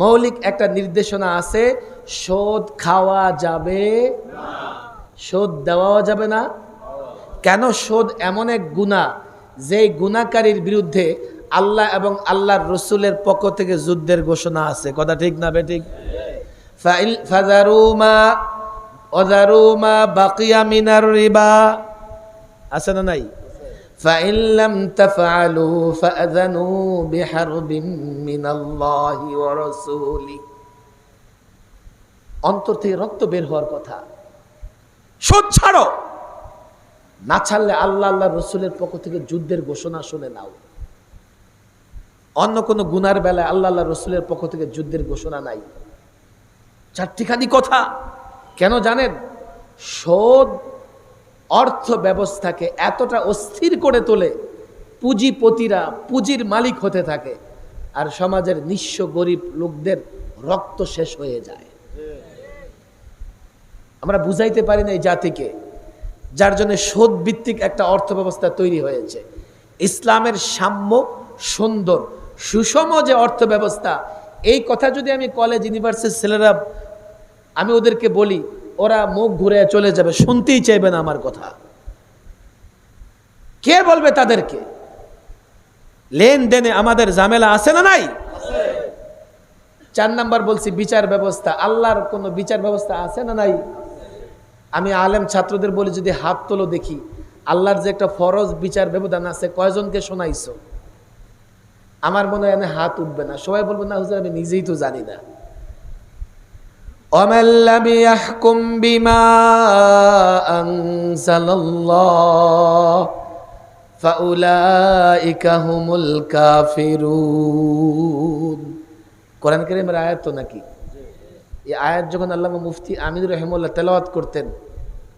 মৌলিক একটা নির্দেশনা আছে, শোধ খাওয়া যাবে শোধ দেওয়াও যাবে না। কেন শোধ এমন এক গুণা? যেই গুণাকারীর বিরুদ্ধে আল্লাহ এবং আল্লাহর রসুলের পক্ষ থেকে যুদ্ধের ঘোষণা আছে। কথা ঠিক না বেঠিক ফাজারুমা বাকিয়া মিনার রিবা। আছে না নাই? فإن لم تفعلوا فأذنوا بحرب من الله ورسوله অন্তর থেকে রক্ত বের হওয়ার কথা শোধ ছাড়ো না ছাড়লে আল্লাহ আল্লাহ রসুলের পক্ষ থেকে যুদ্ধের ঘোষণা শুনে নাও অন্য কোনো গুনার বেলায় আল্লাহ আল্লাহ রসুলের পক্ষ থেকে যুদ্ধের ঘোষণা নাই চারটিখানি কথা কেন জানেন শোধ অর্থ ব্যবস্থাকে এতটা অস্থির করে তোলে, পুঁজিপতিরা, পুঁজির মালিক হতে থাকে আর সমাজের নিঃস্ব গরিব লোকদের রক্ত শেষ হয়ে যায়। আমরা বুঝাইতে পারি না এই জাতিকে, যার জন্য শোধ ভিত্তিক একটা অর্থ ব্যবস্থা তৈরি হয়েছে। ইসলামের সাম্য, সুন্দর, সুষম যে অর্থ ব্যবস্থা এই কথা যদি আমি কলেজ ইউনিভার্সিটির ছেলেরা, আমি ওদেরকে বলি ওরা মুখ ঘুরে চলে যাবে, শুনতেই চাইবে না আমার কথা। কে বলবে তাদেরকে? লেনদেনে আমাদের ঝামেলা আছে না নাই? চার নাম্বার বলছি, বিচার ব্যবস্থা। আল্লাহর কোনো বিচার ব্যবস্থা আছে না নাই? আমি আলেম ছাত্রদের বলি, যদি হাত তোলো দেখি, আল্লাহর যে একটা ফরজ বিচার ব্যবধান আছে, কয়জনকে শোনাইছো? আমার মনে হয় হাত উঠবে না। সবাই বলব, না হুজুর, আমি নিজেই তো জানি না। ومن لم يحكم بما أنزل الله فأولئك هم الكافرون কোরআন কারীমের আয়াত তো নাকি এই আয়াত যখন আল্লাহ মুফতি আমির রহমুল্লাহ তেলাওয়াত করতেন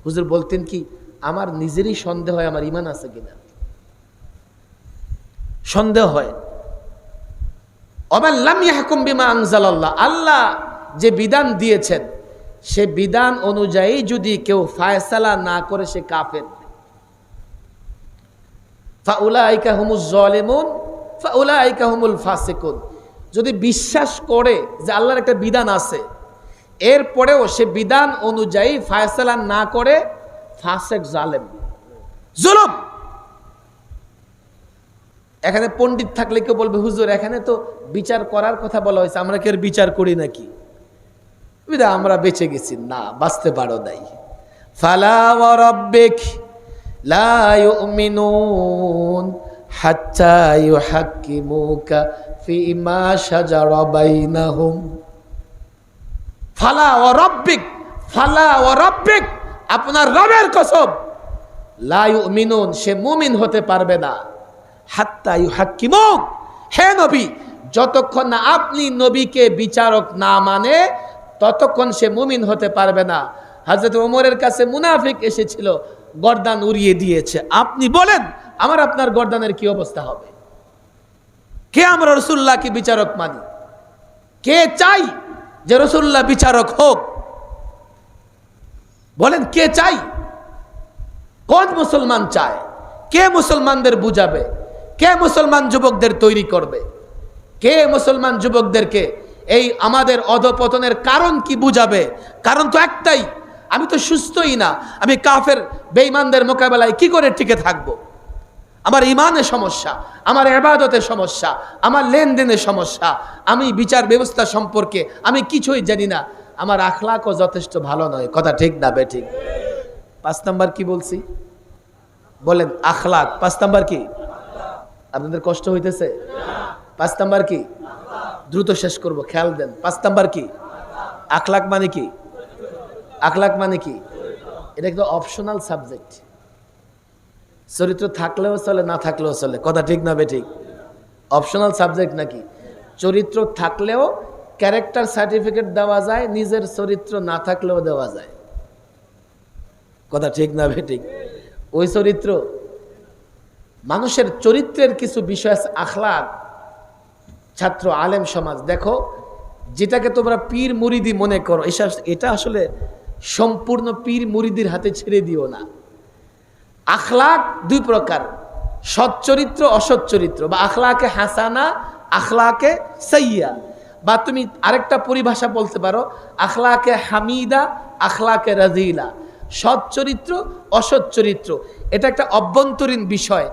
হুজুর বলতেন কি আমার নিজেরই সন্দেহ হয় আমার ইমান আছে কিনা সন্দেহ হয় অমাল্লাম ইয়াহকুম বিমা আনজালাল্লাহ আল্লাহ যে বিধান দিয়েছেন, সে বিধান অনুযায়ী যদি কেউ ফায়সালা না করে, সে কাফের। যদি বিশ্বাস করে যে আল্লাহর একটা বিধান আছে, এরপরেও সে বিধান অনুযায়ী ফায়সালা না করে, ফাসেক জালেম। জুলুম! এখানে পণ্ডিত থাকলে কেউ বলবে, হুজুর, এখানে তো বিচার করার কথা বলা হয়েছে, আমরা কি আর বিচার করি নাকি? বিদা আমরা বেঁচে গেছি। না, বাঁচতে পারো নাই। ফালা ফালা আপনার রবের কসম। লা ইউমিনুন, সে মুমিন হতে পারবে না। হাত্তা ইউহাক্কিমুক, হে নবী, যতক্ষণ না আপনি নবীকে বিচারক না মানে ততক্ষণ সে মুমিন হতে পারবে না। হাজরত ওমরের কাছে মুনাফিক এসেছিল, গর্দান উড়িয়ে দিয়েছে। আপনি বলেন, আমার আপনার গর্দানের কি অবস্থা হবে? কে আমরা রসুল্লাহকে বিচারক মানি? কে চাই যে রসুল্লাহ বিচারক হোক? বলেন, কে চাই? কোন মুসলমান চায়? কে মুসলমানদের বুঝাবে? কে মুসলমান যুবকদের তৈরি করবে? কে মুসলমান যুবকদেরকে এই আমাদের অধপতনের কারণ কি বুঝাবে? কারণ তো একটাই, আমি তো সুস্থই না, আমি কাফের বেঈমানদের মোকাবেলায় কি করে টিকে থাকব। আমার ইমানের সমস্যা, আমার এবাদতের সমস্যা, আমার লেনদেনের সমস্যা, আমি বিচার ব্যবস্থা সম্পর্কে আমি কিছুই জানি না। আমার আখলাকও যথেষ্ট ভালো নয়, কথা ঠিক না বে ঠিক? পাঁচ নাম্বার কি বলছি? বলেন, আখলাক। পাঁচ নাম্বার কি? আপনাদের কষ্ট হইতেছে? পাঁচ নাম্বার কি? দ্রুত শেষ করব, খেয়াল দেন। পাঁচ নাম্বার কি? আখলাক মানে কি? আখলাক মানে কি? এটা একটা অপশনাল সাবজেক্ট চরিত্র থাকলেও চলে, না থাকলেও চলে। কথা ঠিক না বে ঠিক অপশনাল সাবজেক্ট নাকি? চরিত্র থাকলেও ক্যারেক্টার সার্টিফিকেট দেওয়া যায়, নিজের চরিত্র না থাকলেও দেওয়া যায়। কথা ঠিক না বে ঠিক ওই চরিত্র, মানুষের চরিত্রের কিছু বিষয় আছে, আখলাক। ছাত্র আলেম সমাজ, দেখো, যেটাকে তোমরা পীর মুরিদি মনে করো এসব এটা আসলে সম্পূর্ণ পীর মুরিদির হাতে ছেড়ে দিও না। আখলাক দুই প্রকার, সৎ চরিত্র, অসৎ চরিত্র, বা আখলাকে হাসানা, আখলাকে সাইয়া, বা তুমি আরেকটা পরিভাষা বলতে পারো, আখলাকে হামিদা, আখলাকে রাজিলা, সৎ চরিত্র, অসৎ চরিত্র, এটা একটা অভ্যন্তরীণ বিষয়।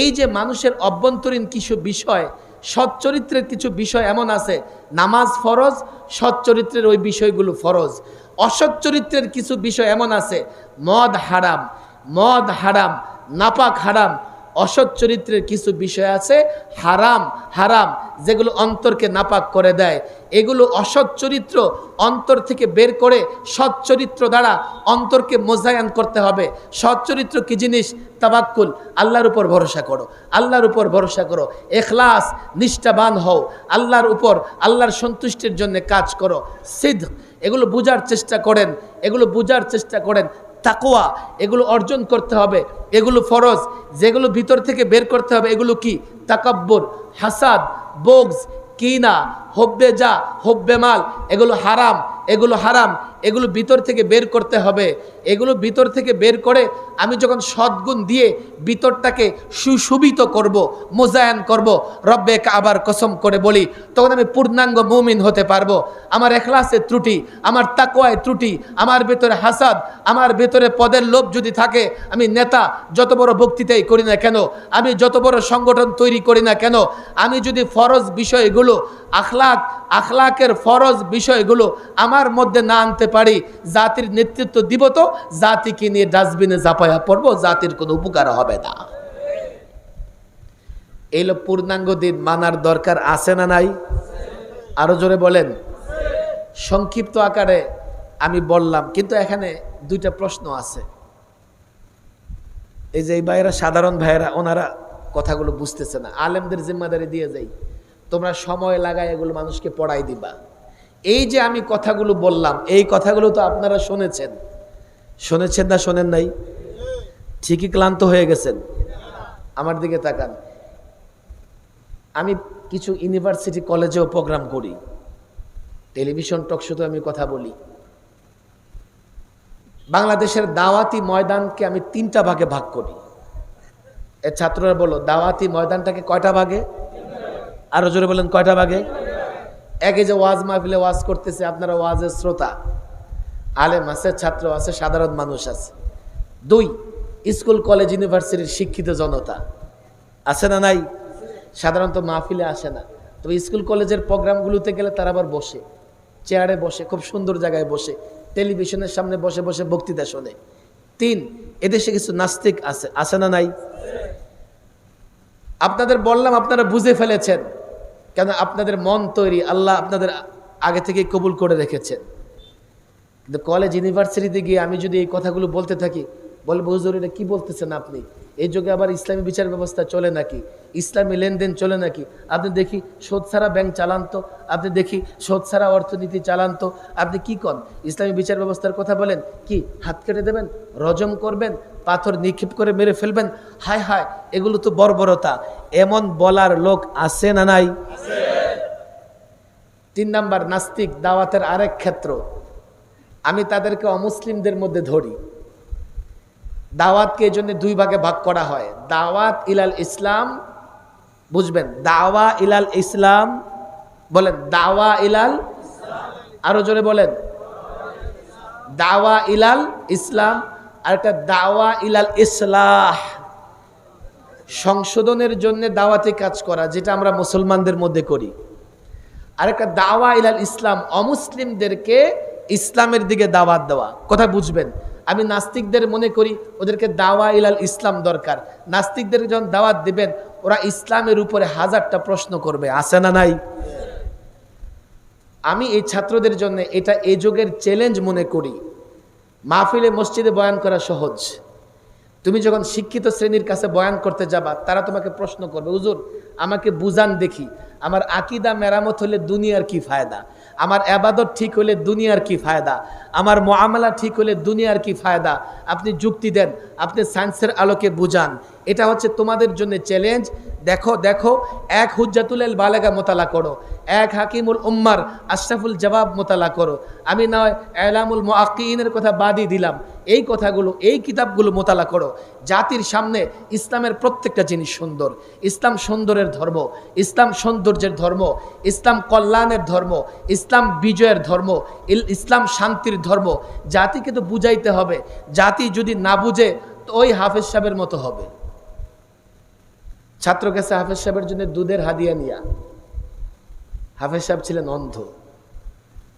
এই যে মানুষের অভ্যন্তরীণ কিছু বিষয় সৎ চরিত্রের কিছু বিষয় এমন আছে। নামাজ ফরজ, সৎ চরিত্রের ওই বিষয়গুলো ফরজ। অসৎ চরিত্রের কিছু বিষয় এমন আছে। মদ হারাম মদ হারাম, নাপাক হারাম অসৎ চরিত্রের কিছু বিষয় আছে, হারাম হারাম, যেগুলো অন্তরকে নাপাক করে দেয়। এগুলো অসৎ চরিত্র অন্তর থেকে বের করে সৎ চরিত্র দ্বারা অন্তরকে মোজায়ান করতে হবে। সৎ চরিত্র কি জিনিস? তাবাক্কুল। আল্লাহর উপর ভরসা করো। আল্লাহর উপর ভরসা করো। এখলাস নিষ্ঠাবান হও। আল্লাহর উপর, আল্লাহর সন্তুষ্টির জন্য কাজ করো। সিদ্ধ এগুলো বুঝার চেষ্টা করেন। এগুলো বুঝার চেষ্টা করেন। তাকোয়া এগুলো অর্জন করতে হবে। এগুলো ফরজ, যেগুলো ভিতর থেকে বের করতে হবে, এগুলো কি? তাকাব্বর, হাসাদ, বোগস, কিনা, হব্বে যা হব্বে মাল, এগুলো হারাম এগুলো হারাম। এগুলো ভিতর থেকে বের করতে হবে। এগুলো ভিতর থেকে বের করে আমি যখন সদ্গুণ দিয়ে ভিতরটাকে সুশোভিত করব, মোজায়ান করব, রব্বে আবার কসম করে বলি, তখন আমি পূর্ণাঙ্গ মুমিন হতে পারব। আমার এখলাসের ত্রুটি, আমার তাকোয়ায় ত্রুটি, আমার ভেতরে হাসাদ, আমার ভেতরে পদের লোভ যদি থাকে, আমি নেতা, যত বড় বক্তৃতাই করি না কেন, আমি যত বড় সংগঠন তৈরি করি না কেন, আমি যদি ফরজ বিষয়গুলো, আখলাক, আখলাকের ফরজ বিষয়গুলো আমার মধ্যে না আনতে পারি, জাতির নেতৃত্ব দিব তো, জাতিকে নিয়ে ডাস্টবিনে জাপায়া পড়ব, জাতির কোনো উপকার হবে না। এইলো পূর্ণাঙ্গ দিন, মানার দরকার আছে না নাই? আরও জোরে বলেন। সংক্ষিপ্ত আকারে আমি বললাম, কিন্তু এখানে দুইটা প্রশ্ন আছে। এই যে এই ভাইয়েরা, সাধারণ ভাইয়েরা, ওনারা কথাগুলো বুঝতেছে না। আলেমদের জিম্মাদারি দিয়ে যাই। তোমরা সময় লাগায় এগুলো মানুষকে পড়াই দিবা। এই যে আমি কথাগুলো বললাম, এই কথাগুলো তো আপনারা শুনেছেন। শুনেছেন না শোনেন নাই? ঠিকই ক্লান্ত হয়ে গেছেন। আমার দিকে তাকান। আমি কিছু ইউনিভার্সিটি কলেজেও প্রোগ্রাম করি। টেলিভিশন, টক শুধু আমি কথা বলি। বাংলাদেশের দাওয়াতি ময়দানকে আমি তিনটা ভাগে ভাগ করি। এর ছাত্ররা বলো, দাওয়াতি ময়দানটাকে কয়টা ভাগে? আরও জোরে বলেন, কয়টা ভাগে? একে যে ওয়াজ মাহফিলে ওয়াজ করতেছে, আপনারা ওয়াজের শ্রোতা। আলেম আছে, ছাত্র আছে, সাধারণ মানুষ আছে। দুই, স্কুল, কলেজ, ইউনিভার্সিটির শিক্ষিত জনতা। আছে না নাই? সাধারণত মাহফিলে আসে না। তবে স্কুল, কলেজের প্রোগ্রামগুলোতে গেলে তারা আবার বসে। চেয়ারে বসে, খুব সুন্দর জায়গায় বসে। টেলিভিশনের সামনে বসে বসে বক্তৃতা শোনে। তিন, এদেশে কিছু নাস্তিক আছে আছে না নাই? আপনাদের বললাম, আপনারা বুঝে ফেলেছেন। কেন আপনাদের মন তৈরি, আল্লাহ আপনাদের আগে থেকেই কবুল করে রেখেছেন। কিন্তু কলেজ ইউনিভার্সিটিতে গিয়ে আমি যদি এই কথাগুলো বলতে থাকি বলব হুজুর, এটা কী বলতেছেন আপনি? এই যুগে আবার ইসলামী বিচার ব্যবস্থা চলে নাকি? ইসলামী লেনদেন চলে নাকি? আপনি দেখি সোদ ছাড়া ব্যাংক চালান তো আপনি দেখি সোদ ছাড়া অর্থনীতি চালান তো আপনি কি কন? ইসলামী বিচার ব্যবস্থার কথা বলেন, কি, হাত কেটে দেবেন? রজম করবেন? পাথর নিক্ষেপ করে মেরে ফেলবেন? হায় হায়, এগুলো তো বর্বরতা। এমন বলার লোক আছে না নাই? তিন নাম্বার, নাস্তিক দাওয়াতের আরেক ক্ষেত্র। আমি তাদেরকে অমুসলিমদের মধ্যে ধরি। দাওয়াতকে এই জন্য দুই ভাগে ভাগ করা হয়। দাওয়াত ইলাল ইসলাম, বুঝবেন? দাওয়া ইলাল ইসলাম, বলেন, দাওয়া ইলাল আরও জোরে বলেন। দাওয়া ইলাল ইসলাম আর একটা দাওয়া ইলাল ইসলাহ। সংশোধনের জন্য দাওয়াতে কাজ করা, যেটা আমরা মুসলমানদের মধ্যে করি। আর একটা দাওয়া ইলাল ইসলাম, অমুসলিমদেরকে ইসলামের দিকে দাওয়াত দেওয়া। কথা বুঝবেন? আমি নাস্তিকদের মনে করি ওদেরকে দাওয়া ইলাল ইসলাম দরকার। নাস্তিকদের যখন দাওয়াত দিবেন, ওরা ইসলামের উপরে হাজারটা প্রশ্ন করবে। আছে না নাই? আমি এই ছাত্রদের জন্য এটা এই যুগের চ্যালেঞ্জ মনে করি। মাহফিলে মসজিদে বয়ান করা সহজ। তুমি যখন শিক্ষিত শ্রেণির কাছে বয়ান করতে যাবা, তারা তোমাকে প্রশ্ন করবে, হুজুর, আমাকে বুঝান দেখি। আমার আকিদা মেরামত হলে দুনিয়ার কি ফায়দা? আমার আবাদত ঠিক হলে দুনিয়ার কি ফায়দা? আমার মোয়ামলা ঠিক হলে দুনিয়ার কি ফায়দা? আপনি যুক্তি দেন, আপনি সায়েন্সের আলোকে বুঝান। এটা হচ্ছে তোমাদের জন্য চ্যালেঞ্জ দেখো দেখো, এক হুজ্জাতুল বালেগা মোতালা করো, এক হাকিমুল উম্মার আশরাফুল জবাব মোতালা করো। আমি নয়, এলামুল মোয়াকিনের কথা বাদই দিলাম। এই কথাগুলো, এই কিতাবগুলো মোতালা করো। জাতির সামনে ইসলামের প্রত্যেকটা জিনিস সুন্দর। ইসলাম সুন্দরের ধর্ম, ইসলাম সৌন্দর্যের ধর্ম, ইসলাম কল্যাণের ধর্ম, ইসলাম বিজয়ের ধর্ম ইসলাম শান্তির ধর্ম। জাতিকে তো বুঝাইতে হবে। জাতি যদি না বুঝে, তো ওই হাফেজ সাহেবের মতো হবে। ছাত্র কাছে হাফেজ সাহেবের জন্য দুধের হাদিয়া নিয়া। হাফেজ সাহেব ছিলেন অন্ধ।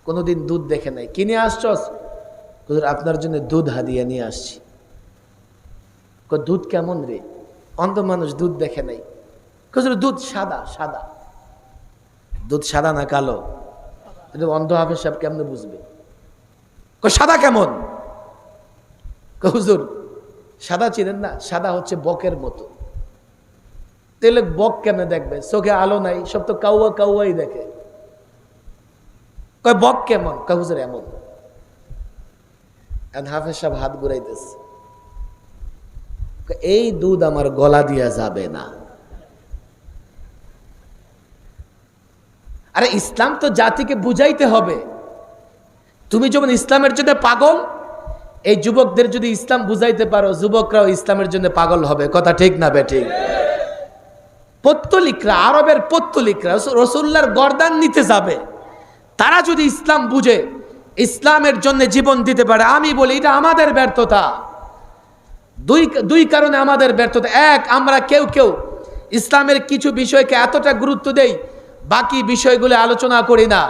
কোনোদিন দুধ দেখে নাই। কিনে আসছস? হুজুর আপনার জন্য দুধ হাদিয়া নিয়ে আসছি। দুধ কেমন রে? অন্ধ মানুষ দুধ দেখে নাই। হুজুর দুধ সাদা সাদা। দুধ সাদা না কালো? কিন্তু অন্ধ হাফেজ সাহেব কেমনে বুঝবে? কই, সাদা কেমন? হুজুর সাদা চিনেন না? সাদা হচ্ছে বকের মতো। তেলে বক কেন দেখবে? চোখে আলো নাই সব তো কাউয়া কাউয়াই দেখে। কয় বক কেমন? কয় এমন। হাফেজ সাহেব হাত ঘুরাইতেছে। এই দুধ আমার গলা দিয়া যাবে না। আরে ইসলাম তো জাতিকে বুঝাইতে হবে। তুমি যখন ইসলামের জন্য পাগল, এই যুবকদের যদি ইসলাম বুঝাইতে পারো, যুবকরাও ইসলামের জন্য পাগল হবে। কথা ঠিক না বে ঠিক? পত্তলিকরা, আরবের পত্তলিকরা রসুল্লার গরদান নিতে যাবে। তারা যদি ইসলাম বুঝে ইসলামের জন্য জীবন দিতে পারে। আমি বলি, এটা আমাদের ব্যর্থতা। দুই দুই কারণে আমাদের ব্যর্থতা। এক, আমরা কেউ কেউ ইসলামের কিছু বিষয়কে এতটা গুরুত্ব দেই, বাকি বিষয়গুলো আলোচনা করি না।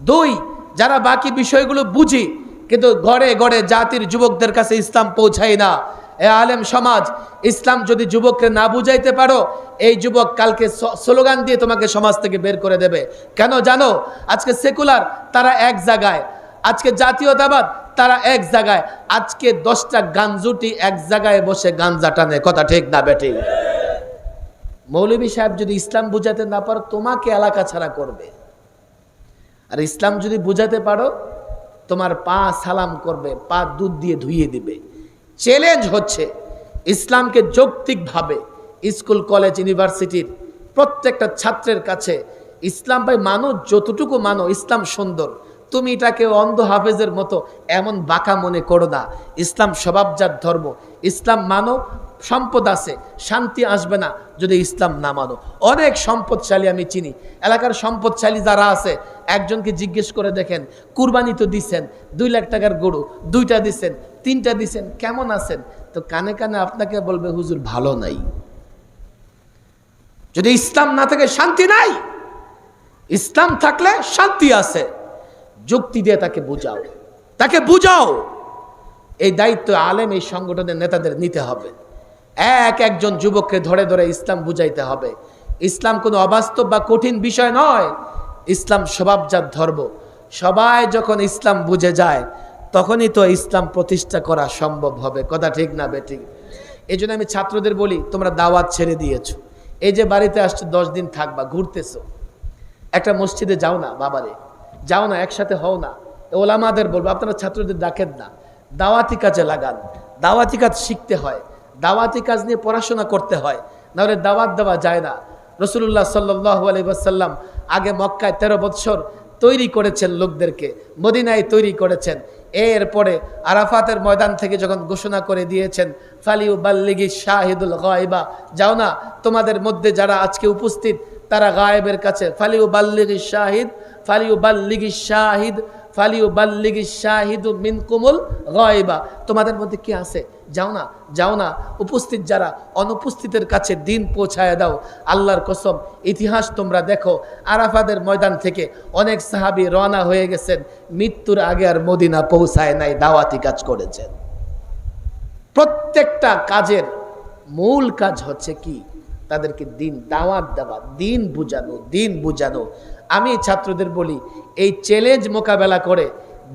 দুই, যারা বাকি বিষয়গুলো বুঝি, কিন্তু ঘরে ঘরে জাতির যুবকদের কাছে ইসলাম পৌঁছায় না। এ আলেম সমাজ, ইসলাম যদি যুবককে না বুঝাইতে পারো, এই যুবক কালকে স্লোগান দিয়ে তোমাকে সমাজ থেকে বের করে দেবে। কেন জানো? আজকে সেকুলার, তারা এক জায়গায় আজকে জাতীয়তাবাদ, তারা এক জায়গায়। আজকে দশটা গাঞ্জুটি এক জায়গায় বসে গাঞ্জা টানে, কথা ঠিক না বেটি মৌলভী সাহেব যদি ইসলাম বুঝাতে না পারো, তোমাকে এলাকা ছাড়া করবে। আর ইসলাম যদি বুঝাতে পারো, তোমার পা সালাম করবে, পা দুধ দিয়ে ধুইয়ে দিবে। চ্যালেঞ্জ হচ্ছে, ইসলামকে যৌক্তিকভাবে স্কুল, কলেজ, ইউনিভার্সিটির প্রত্যেকটা ছাত্রের কাছে, ইসলাম ভাই মানো যতটুকু মানো, ইসলাম সুন্দর। তুমি এটাকে অন্ধ হাফেজের মতো এমন বাঁকা মনে করো না। ইসলাম স্বভাবজাত ধর্ম। ইসলাম মানো, সম্পদ আছে, শান্তি আসবে না যদি ইসলাম না মানো। অনেক সম্পদশালী আমি চিনি। এলাকার সম্পদশালী যারা আছে, একজনকে জিজ্ঞেস করে দেখেন, কুরবানি তো দিচ্ছেন দুই লাখ টাকার গরু, দুইটা দিচ্ছেন তিনটা দিচ্ছেন কেমন আছেন? তো কানে কানে আপনাকে বলবে, হুজুর, ভালো নাই। যদি ইসলাম না থাকে, শান্তি নাই। ইসলাম থাকলে শান্তি আছে। যুক্তি দিয়ে তাকে বুঝাও। তাকে বুঝাও। এই দায়িত্ব আলেম, এই সংগঠনের নেতাদের নিতে হবে। এক একজন যুবককে ধরে ধরে ইসলাম বুঝাইতে হবে। ইসলাম কোনো অবাস্তব বা কঠিন বিষয় নয়। ইসলাম স্বভাবজাত ধর্ম। সবাই যখন ইসলাম বুঝে যায়, তখনই তো ইসলাম প্রতিষ্ঠা করা সম্ভব হবে। কথা ঠিক না বেঠিক? এই জন্য আমি ছাত্রদের বলি, তোমরা দাওয়াত ছেড়ে দিয়েছ। এই যে বাড়িতে আসছো, দশ দিন থাকবা, ঘুরতেছো। একটা মসজিদে যাও না, বাবারে। যাও না, একসাথে হও না। ওলামাদের বলব, আপনারা ছাত্রদের ডাকেন না। দাওয়াতি কাজে লাগান। দাওয়াতি কাজ শিখতে হয়। দাওয়াতি কাজ নিয়ে পড়াশোনা করতে হয়। নাহলে দাওয়াত দেওয়া যায় না। রসুল্লাহ সাল্লাহ আলাইসাল্লাম আগে মক্কায় তেরো বৎসর তৈরি করেছেন লোকদেরকে, মদিনায় তৈরি করেছেন। এরপরে আরাফাতের ময়দান থেকে যখন ঘোষণা করে দিয়েছেন ফালিউ বাল্লিগি শাহিদুল গায়বা, যাও না, তোমাদের মধ্যে যারা আজকে উপস্থিত, তারা গায়েবের কাছে ফালিউ বাল্লিগি শাহিদ শাহিদ ফালিউ বাল্লিগি শাহিদু মিন কুমুল তোমাদের মধ্যে কি আছে? যাও না যাও না। উপস্থিত যারা, অনুপস্থিতের কাছে দিন পৌঁছায় দাও। আল্লাহর কসম, ইতিহাস তোমরা দেখো। আরাফাদের ময়দান থেকে অনেক সাহাবি রওনা হয়ে গেছেন। মৃত্যুর আগে আর মদিনা পৌঁছায় নাই, দাওয়াতি কাজ করেছেন। প্রত্যেকটা কাজের মূল কাজ হচ্ছে কি? তাদেরকে দিন দাওয়াত দেওয়া, দিন বুঝানো দিন বুঝানো। আমি ছাত্রদের বলি, এই চ্যালেঞ্জ মোকাবেলা করে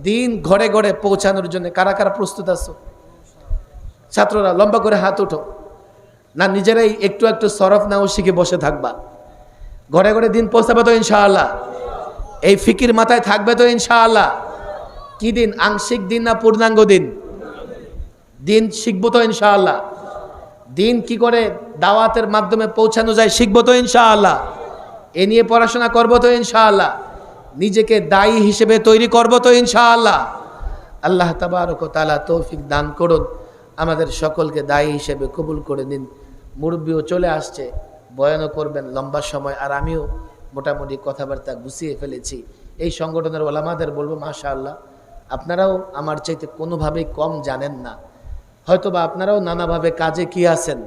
দিন ঘরে ঘরে পৌঁছানোর জন্য কারা কারা প্রস্তুত আছো? ছাত্ররা, লম্বা করে হাত উঠো না, নিজেরাই একটু একটু সরফ নাও, শিখে বসে থাকবা। ঘরে ঘরে দিন পৌঁছাবে তো ইনশাআল্লাহ। এই ফিকির মাথায় থাকবে তো ইনশাআল্লাহ। কি দিন, আংশিক দিন না পূর্ণাঙ্গ দিন? দিন শিখব তো ইনশাআল্লাহ। দিন কি করে দাওয়াতের মাধ্যমে পৌঁছানো যায় শিখব তো ইনশাআল্লাহ। এ নিয়ে পড়াশোনা করব তো ইনশাআল্লাহ। নিজেকে দায়ী হিসেবে তৈরি করব তো ইনশাআল্লাহ। আল্লাহ তাবারক তালা তৌফিক দান করুন। আমাদের সকলকে দায়ী হিসেবে কবুল করে নিন। মুরব্বীও চলে আসছে, বয়ানও করবেন লম্বা সময়, আর আমিও মোটামুটি কথাবার্তা গুছিয়ে ফেলেছি। এই সংগঠনের ওলামাদের বলব মাশা আল্লাহ আপনারাও আমার চাইতে কোনোভাবেই কম জানেন না। হয়তোবা আপনারাও নানাভাবে কাজে কি আছেন?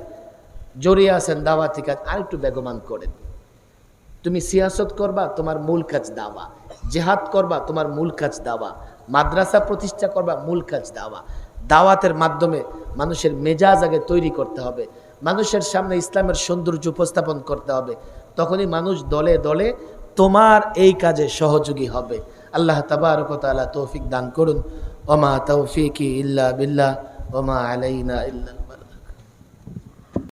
জড়িয়ে আছেন দাওয়াতি কাজ আর একটু বেগমান করেন। তুমি সিয়াসত করবা, তোমার মূল কাজ দাওয়া। জেহাদ করবা, তোমার মূল কাজ দাওয়া। মাদ্রাসা প্রতিষ্ঠা করবা, মূল কাজ দাওয়া। দাওয়াতের মাধ্যমে মানুষের মেজাজ আগে তৈরি করতে হবে। মানুষের সামনে ইসলামের সৌন্দর্য উপস্থাপন করতে হবে। তখনই মানুষ দলে দলে তোমার এই কাজে সহযোগী হবে। আল্লাহ তাবারকতালা তৌফিক দান করুন। ওমা তৌফিক ইল্লা বিল্লাহ। ওমা আলাইনা ইল্লা